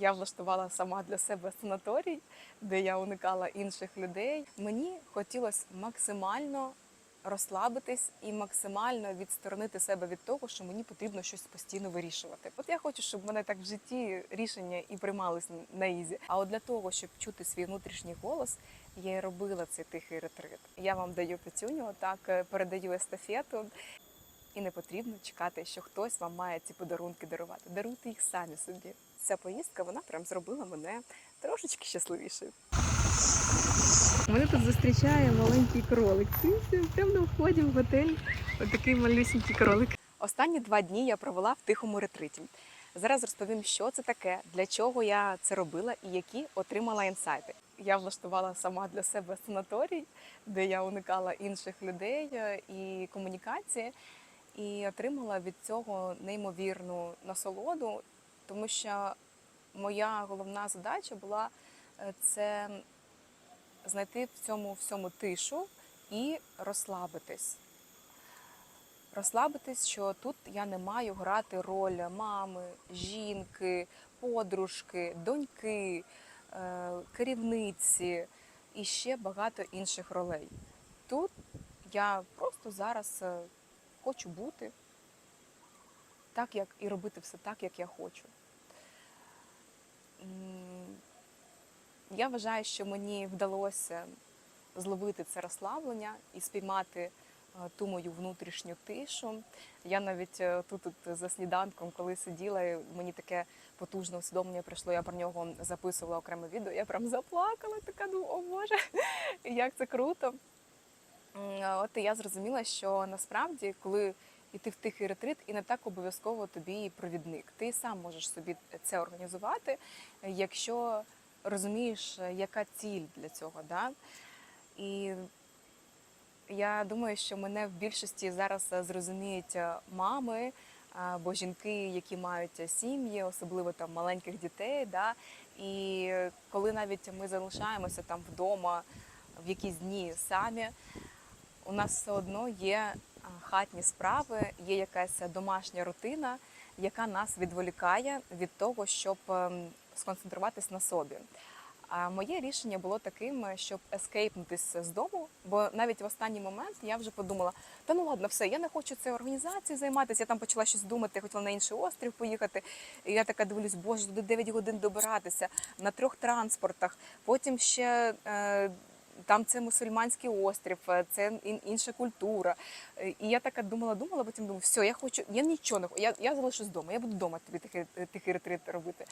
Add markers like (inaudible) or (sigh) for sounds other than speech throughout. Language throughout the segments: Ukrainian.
Я влаштувала сама для себе санаторій, де я уникала інших людей. Мені хотілося максимально розслабитись і максимально відсторонити себе від того, що мені потрібно щось постійно вирішувати. От я хочу, щоб в мене так в житті рішення і приймались на ізі. А от для того, щоб чути свій внутрішній голос, я і робила цей тихий ретрит. Я вам даю петюню, так е, передаю естафету. І не потрібно чекати, що хтось вам має ці подарунки дарувати. Даруйте їх самі собі. Ця поїздка вона прям зробила мене трошечки щасливішою. Мене тут зустрічає маленький кролик. Прямо на вході в готель. Отакий малюсенький кролик. Останні два дні я провела в тихому ретриті. Зараз розповім, що це таке, для чого я це робила і які отримала інсайти. Я влаштувала сама для себе санаторій, де я уникала інших людей е, і комунікації, і отримала від цього неймовірну насолоду, тому що моя головна задача була е, це знайти в цьому всьому тишу і розслабитись. Розслабитись, що тут я не маю грати роль мами, жінки, подружки, доньки, е, керівниці і ще багато інших ролей. Тут я просто зараз е, хочу бути так, як і робити все так, як я хочу. Я вважаю, що мені вдалося зловити це розслаблення і спіймати е, ту мою внутрішню тишу. Я навіть е, тут, тут за сніданком, коли сиділа, мені таке потужне усвідомлення прийшло. Я про нього записувала окреме відео. Я прям заплакала, така ну о Боже, (laughs) як це круто. От і я зрозуміла, що насправді, коли йти в тихий ретрит, і не так обов'язково тобі провідник. Ти сам можеш собі це організувати, якщо розумієш, яка ціль для цього. Да? І я думаю, що мене в більшості зараз зрозуміють е, мами або жінки, які мають сім'ї, особливо там маленьких дітей. Да? І коли навіть ми залишаємося там вдома в якісь дні самі, у нас все одно є хатні справи, є якась домашня рутина, яка нас відволікає від того, щоб ем, сконцентруватись на собі. А моє рішення було таким, щоб ескейпнутися з дому, бо навіть в останній момент я вже подумала: та ну ладно, все, я не хочу цією організацією займатися. Я там почала щось думати, я хотіла на інший острів поїхати. І я така дивлюсь, боже, туди 9 годин добиратися на трьох транспортах. Потім ще е, там це мусульманський острів, е, це інша культура. Е, І я така думала, думала, потім думаю, все, я хочу, я нічого не хочу, я, я залишусь вдома, я буду вдома тобі такий, такий ретрит робити.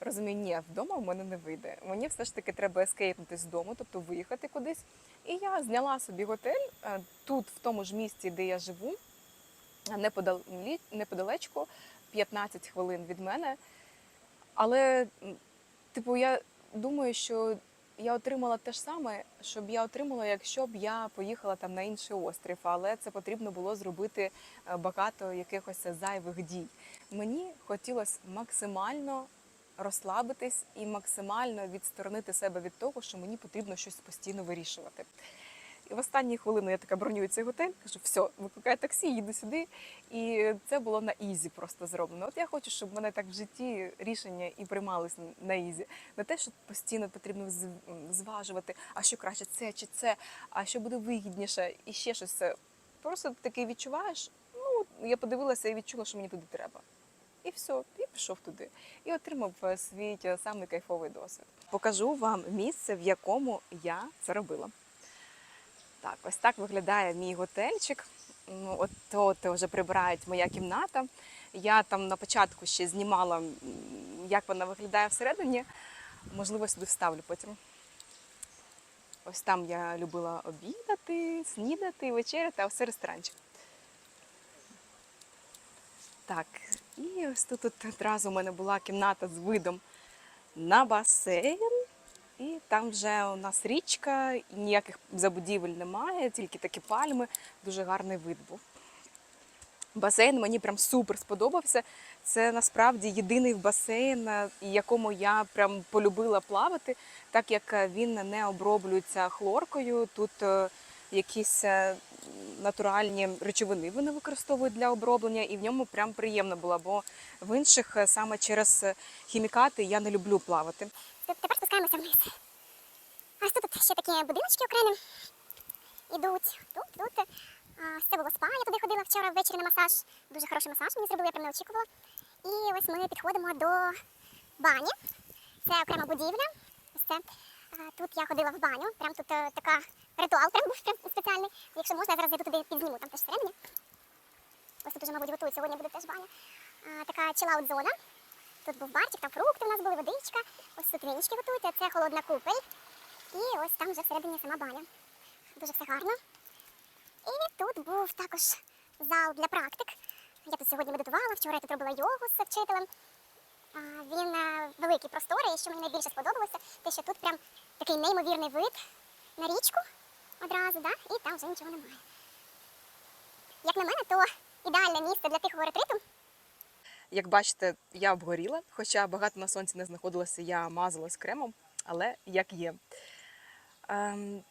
Розумію, ні, вдома в мене не вийде. Мені все ж таки треба ескейпнути з дому, тобто виїхати кудись. І я зняла собі готель е, тут, в тому ж місці, де я живу, неподалечку, 15 хвилин від мене. Але, типу, я думаю, що я отримала те ж саме, щоб я отримала, якщо б я поїхала там на інший острів, але це потрібно було зробити е, багато якихось зайвих дій. Мені хотілося максимально розслабитись і максимально відсторонити себе від того, що мені потрібно щось постійно вирішувати. І в останні хвилини я така бронюю цей готель, кажу, все, викликаю таксі, їду сюди. І це було на ізі просто зроблено. От я хочу, щоб мене так в житті рішення і приймались на ізі. Не те, що постійно потрібно зважувати, а що краще, це чи це, а що буде вигідніше, і ще щось. Просто таки відчуваєш. Ну, я подивилася і відчула, що мені туди треба. І все, і пішов туди. І отримав е, свій е, самий кайфовий досвід. Покажу вам місце, в якому я це робила. Так, ось так виглядає мій готельчик. Ну, от от вже прибирають моя кімната. Я там на початку ще знімала, як вона виглядає всередині. Можливо, сюди вставлю потім. Ось там я любила обідати, снідати, вечеряти, а все ресторанчик. Так, і ось тут одразу у мене була кімната з видом на басейн. І там вже у нас річка, ніяких забудівель немає, тільки такі пальми, дуже гарний вид був. Басейн мені прям супер сподобався. Це насправді єдиний басейн, е, якому я прям полюбила плавати, так як е, він не оброблюється хлоркою. Тут е, якісь натуральні речовини вони використовують для оброблення, і в ньому прям приємно було, бо в інших саме через хімікати я не люблю плавати. Тепер спускаємося вниз. Ось тут ще такі будиночки окремі. Ідуть тут, тут. Це було спа. Я туди ходила вчора ввечері на масаж. Дуже хороший масаж мені зробили, я прям не очікувала. І ось ми підходимо до бані. Це окрема будівля. Ось це. Тут я ходила в баню. Прям тут е, така ритуал прям був спеціальний. Якщо можна, я зараз зайду туди підзніму, там теж всередині. Ось тут уже, мабуть, готують. Сьогодні буде теж баня. А, така чилаут зона. Тут був барчик, там фрукти у нас були, водичка. Ось тут вінички готують, а це холодна купель. І ось там вже всередині сама баня. Дуже все гарно. І тут був також зал для практик. Я тут сьогодні медитувала, вчора я тут робила йогу з вчителем. Він е, великий просторий, і що мені найбільше сподобалося, те, що тут прям такий неймовірний вид на річку одразу, да? і там вже нічого немає. Як на мене, то ідеальне місце для тихого ретриту. Як бачите, я обгоріла, хоча багато на сонці не знаходилася, я мазалась кремом, але як є. Ем,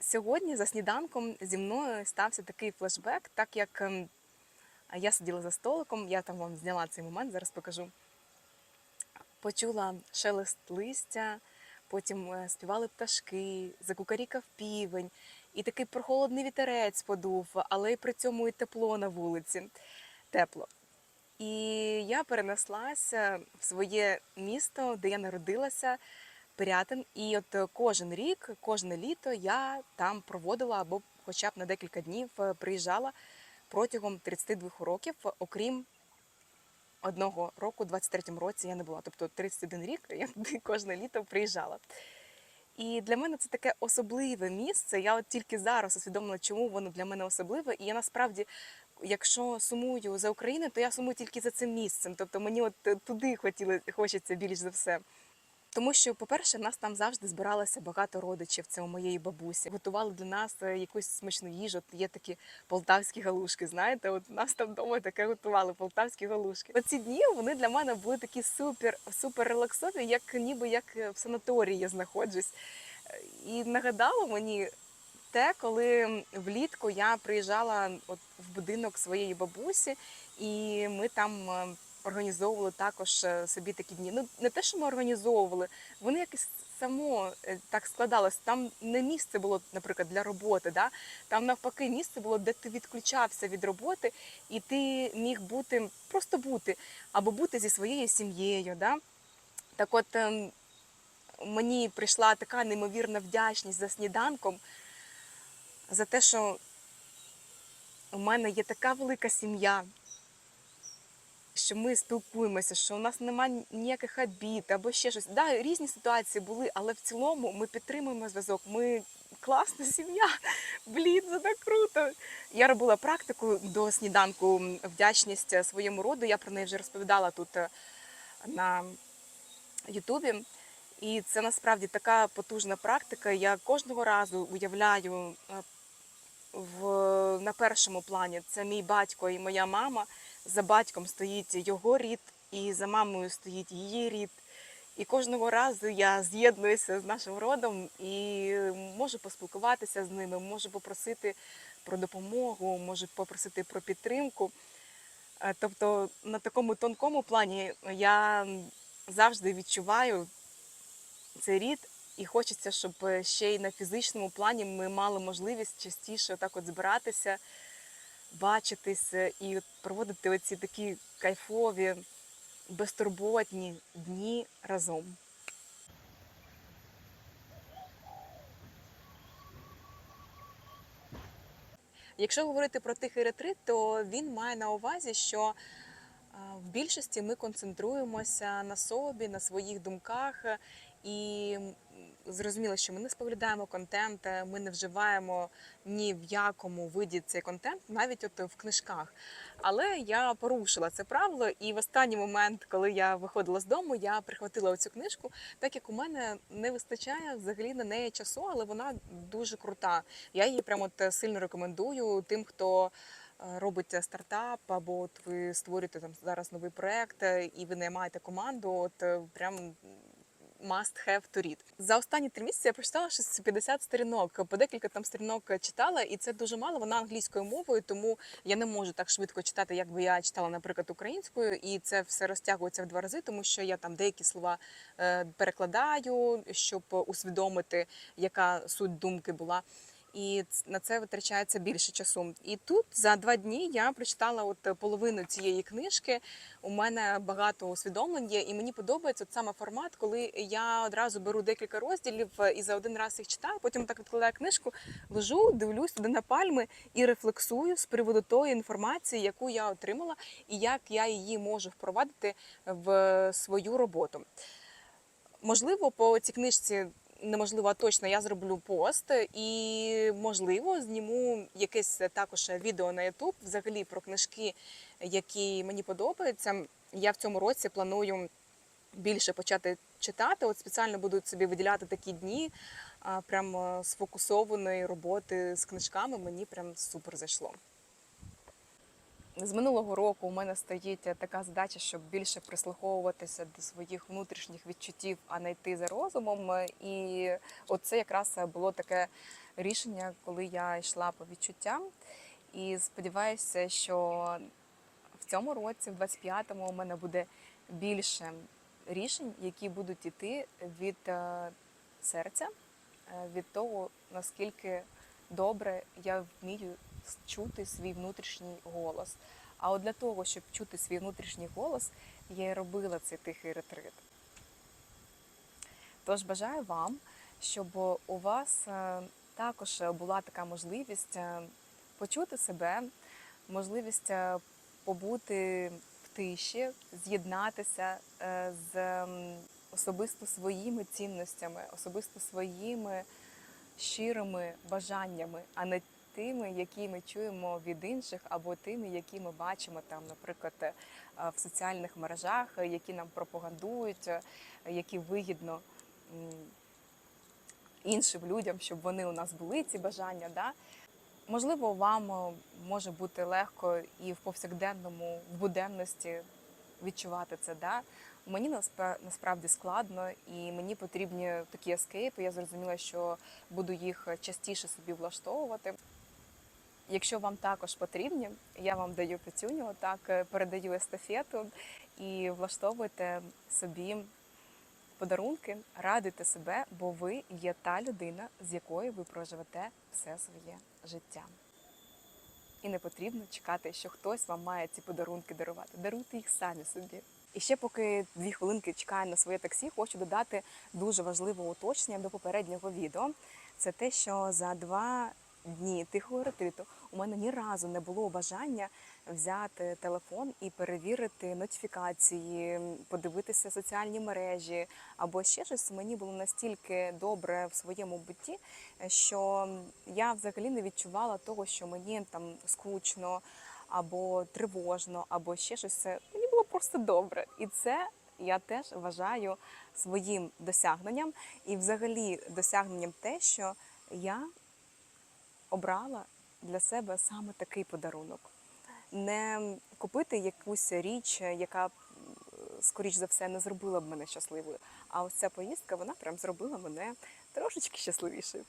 сьогодні за сніданком зі мною стався такий флешбек, так як ем, я сиділа за столиком, я там вам зняла цей момент, зараз покажу. Почула шелест листя, потім е, співали пташки, закукарікав півень, і такий прохолодний вітерець подув, але й при цьому і тепло на вулиці. Тепло. І я перенеслася в своє місто, де я народилася, Пирятин. І от е, кожен рік, кожне літо я там проводила або хоча б на декілька днів е, приїжджала протягом 32 років, окрім одного року, 23-му році я не була. Тобто 31 рік я туди (laughs) кожне літо приїжджала. І для мене це таке особливе місце. Я от тільки зараз усвідомила, чому воно для мене особливе. І я насправді, якщо сумую за Україну, то я сумую тільки за цим місцем. Тобто мені от е, туди хотіли, хочеться більш за все. Тому що, по-перше, нас там завжди збиралося багато родичів. Це у моєї бабусі. Готували для нас е, якусь смачну їжу. От Є такі полтавські галушки. Знаєте, от нас там вдома таке готували полтавські галушки. Оці дні вони для мене були такі супер, супер релаксові, як ніби як в санаторії я знаходжусь. Е, І нагадало мені те, коли влітку я приїжджала от в будинок своєї бабусі, і ми там. е, Організовували також е, собі такі дні. Ну не те, що ми організовували, вони якось само е, так складалось. Там не місце було, наприклад, для роботи. Да? Там навпаки місце було, де ти відключався від роботи, і ти міг бути просто бути або бути зі своєю сім'єю. Да? Так, от ем, мені прийшла така неймовірна вдячність за сніданком, за те, що у мене є така велика сім'я що ми спілкуємося, що у нас немає ніяких обід або ще щось. Да, різні ситуації були, але в цілому ми підтримуємо зв'язок. Ми класна сім'я. (laughs) Блін, це так круто. Я робила практику до сніданку вдячність своєму роду. Я про неї вже розповідала тут е, на Ютубі. І це насправді така потужна практика. Я кожного разу уявляю е, в, на першому плані це мій батько і моя мама. За батьком стоїть його рід, і за мамою стоїть її рід. І кожного разу я з'єднуюся з нашим родом і можу поспілкуватися з ними, можу попросити про допомогу, можу попросити про підтримку. Е, Тобто на такому тонкому плані я завжди відчуваю цей рід, і хочеться, щоб ще й на фізичному плані ми мали можливість частіше так от збиратися, бачитись і проводити оці такі кайфові, безтурботні дні разом. Якщо говорити про тихий ретрит, то він має на увазі, що е, в більшості ми концентруємося на собі, на своїх думках, і зрозуміло, що ми не споглядаємо контент, е, ми не вживаємо ні в якому виді цей контент, навіть от в книжках. Але я порушила це правило, і в останній момент, коли я виходила з дому, я прихватила оцю книжку, так як у мене не вистачає взагалі на неї часу, але вона дуже крута. Я її прямо от сильно рекомендую тим, хто е, робить стартап, або от ви створюєте там зараз новий проект е, і ви наймаєте команду. От е, прям must have to read. За останні три місяці я прочитала щось 50 сторінок, по декілька там сторінок читала, і це дуже мало. Вона англійською мовою, тому я не можу так швидко читати, як би я читала, наприклад, українською, і це все розтягується в два рази, тому що я там деякі слова е, перекладаю, щоб усвідомити, яка суть думки була. І на це витрачається більше часу. І тут за два дні я прочитала от половину цієї книжки. У мене багато усвідомлень є, і мені подобається от саме формат, коли я одразу беру декілька розділів е, і за один раз їх читаю. Потім так відкладаю книжку, лежу, дивлюсь туди на пальми і рефлексую з приводу тої інформації, яку я отримала, і як я її можу впровадити в свою роботу. Можливо, по цій книжці неможливо, а точно я зроблю пост і, можливо, зніму якесь також відео на YouTube взагалі про книжки, які мені подобаються. Я в цьому році планую більше почати читати. От спеціально буду собі виділяти такі дні прям сфокусованої роботи з книжками. Мені прям супер зайшло. З минулого року у мене стоїть така задача, щоб більше прислуховуватися до своїх внутрішніх відчуттів, а не йти за розумом. І оце якраз було таке рішення, коли я йшла по відчуттям. І сподіваюся, що в цьому році, в 25-му, у мене буде більше рішень, які будуть іти від е, серця, е, від того, наскільки добре я вмію чути свій внутрішній голос. А от для того, щоб чути свій внутрішній голос, я і робила цей тихий ретрит. Тож бажаю вам, щоб у вас е, також була така можливість е, почути себе, можливість е, побути в тиші, з'єднатися з особисто своїми цінностями, особисто своїми щирими бажаннями, а не тими, які ми чуємо від інших, або тими, які ми бачимо там, наприклад, е, в соціальних мережах, е, які нам пропагандують, е, які вигідно іншим людям, щоб вони у нас були ці бажання. Да? Можливо, вам може бути легко і в повсякденному, в буденності відчувати це. Да? Мені наспра- насправді складно, і мені потрібні такі ескейпи. Я зрозуміла, що буду їх частіше собі влаштовувати. Якщо вам також потрібні, я вам даю петюню, так е, передаю естафету і влаштовуйте собі подарунки, радуйте себе, бо ви є та людина, з якою ви проживете все своє життя. І не потрібно чекати, що хтось вам має ці подарунки дарувати. Даруйте їх самі собі. І ще поки дві хвилинки чекаю на своє таксі, хочу додати дуже важливе уточнення до попереднього відео. Це те, що за два дні тихого ретриту у мене ні разу не було бажання взяти телефон і перевірити нотифікації, подивитися соціальні мережі або ще щось. Мені було настільки добре в своєму бутті, що я взагалі не відчувала того, що мені там скучно або тривожно, або ще щось. Мені було просто добре. І це я теж вважаю своїм досягненням і взагалі досягненням те, що я обрала для себе саме такий подарунок. Не купити якусь річ, яка, скоріш за все, не зробила б мене щасливою. А ось ця поїздка, вона прям зробила мене трошечки щасливішою.